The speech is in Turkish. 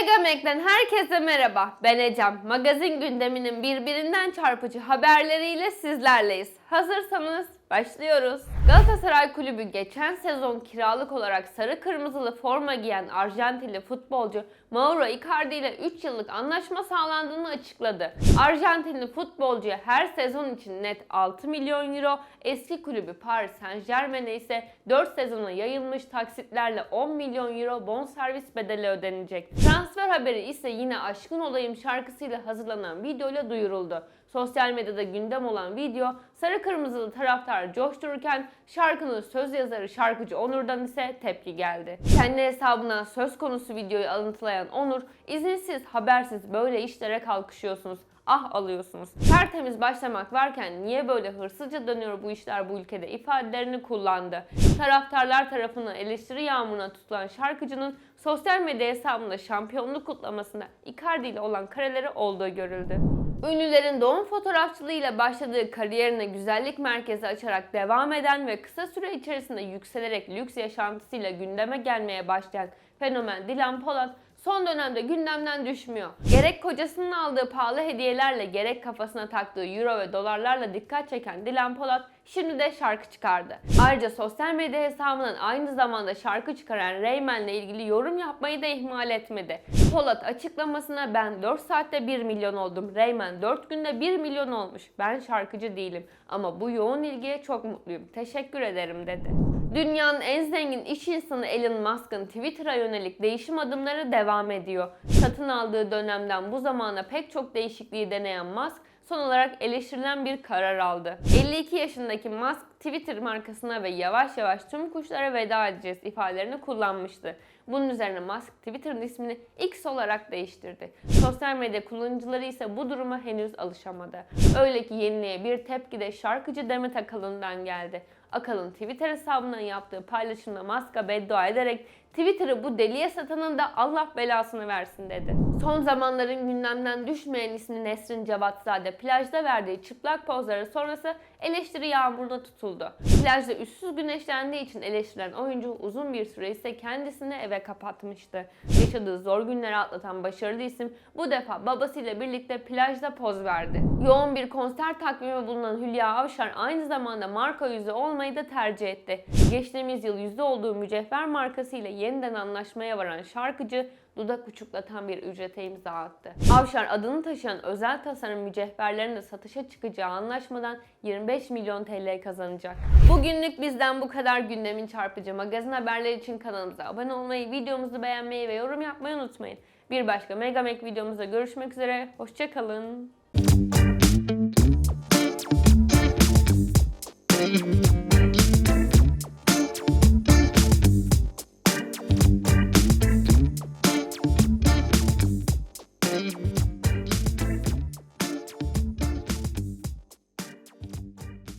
Megamek'ten herkese merhaba. Ben Ecem. Magazin gündeminin birbirinden çarpıcı haberleriyle sizlerleyiz. Hazırsanız başlıyoruz. Galatasaray Kulübü geçen sezon kiralık olarak sarı kırmızılı forma giyen Arjantinli futbolcu Mauro Icardi ile 3 yıllık anlaşma sağlandığını açıkladı. Arjantinli futbolcuya her sezon için net 6 milyon euro, eski kulübü Paris Saint Germain'e ise 4 sezona yayılmış taksitlerle 10 milyon euro bonservis bedeli ödenecek. Transfer haberi ise yine Aşkın Olayım şarkısıyla hazırlanan videoyla duyuruldu. Sosyal medyada gündem olan video sarı kırmızılı taraftar coştururken şarkının söz yazarı şarkıcı Onur'dan ise tepki geldi. Kendi hesabına söz konusu videoyu alıntılayan Onur, izinsiz habersiz böyle işlere kalkışıyorsunuz ah alıyorsunuz. Tertemiz başlamak varken niye böyle hırsızca dönüyor bu işler bu ülkede ifadelerini kullandı. Taraftarlar tarafından eleştiri yağmuruna tutulan şarkıcının sosyal medya hesabında şampiyonluk kutlamasında Icardi ile olan kareleri olduğu görüldü. Ünlülerin doğum fotoğrafçılığıyla başladığı kariyerine güzellik merkezi açarak devam eden ve kısa süre içerisinde yükselerek lüks yaşantısıyla gündeme gelmeye başlayan fenomen Dilan Polat son dönemde gündemden düşmüyor. Gerek kocasının aldığı pahalı hediyelerle gerek kafasına taktığı euro ve dolarlarla dikkat çeken Dilan Polat şimdi de şarkı çıkardı. Ayrıca sosyal medya hesabından aynı zamanda şarkı çıkaran Rayman ile ilgili yorum yapmayı da ihmal etmedi. Polat açıklamasına ben 4 saatte 1 milyon oldum. Rayman 4 günde 1 milyon olmuş. Ben şarkıcı değilim ama bu yoğun ilgiye çok mutluyum. Teşekkür ederim dedi. Dünyanın en zengin iş insanı Elon Musk'ın Twitter'a yönelik değişim adımları devam ediyor. Satın aldığı dönemden bu zamana pek çok değişikliği deneyen Musk son olarak eleştirilen bir karar aldı. 52 yaşındaki Musk Twitter markasına ve yavaş yavaş tüm kuşlara veda edeceğiz ifadelerini kullanmıştı. Bunun üzerine Musk Twitter'ın ismini X olarak değiştirdi. Sosyal medya kullanıcıları ise bu duruma henüz alışamadı. Öyle ki yeniliğe bir tepki de şarkıcı Demet Akalın'dan geldi. Akalın Twitter hesabından yaptığı paylaşımda Musk'a beddua ederek Twitter'ı bu deliye satanın da Allah belasını versin dedi. Son zamanların gündemden düşmeyen ismi Nesrin Cevatzade plajda verdiği çıplak pozları sonrası eleştiri yağmuruna tutuldu. Plajda üstsüz güneşlendiği için eleştirilen oyuncu uzun bir süre ise kendisini eve kapatmıştı. Yaşadığı zor günleri atlatan başarılı isim bu defa babasıyla birlikte plajda poz verdi. Yoğun bir konser takvimi bulunan Hülya Avşar aynı zamanda marka yüzü olmayı da tercih etti. Geçtiğimiz yıl yüzde olduğu mücevher markasıyla yeniden anlaşmaya varan şarkıcı dudak uçuklatan bir ücrete imza attı. Avşar adını taşıyan özel tasarım mücevherlerinin de satışa çıkacağı anlaşmadan 25 milyon TL kazanacak. Bugünlük bizden bu kadar gündemin çarpıcı magazin haberleri için kanalımıza abone olmayı, tıklamayı, videomuzu beğenmeyi ve yorum yapmayı unutmayın. Bir başka Mega Mac videomuzda görüşmek üzere. Hoşçakalın.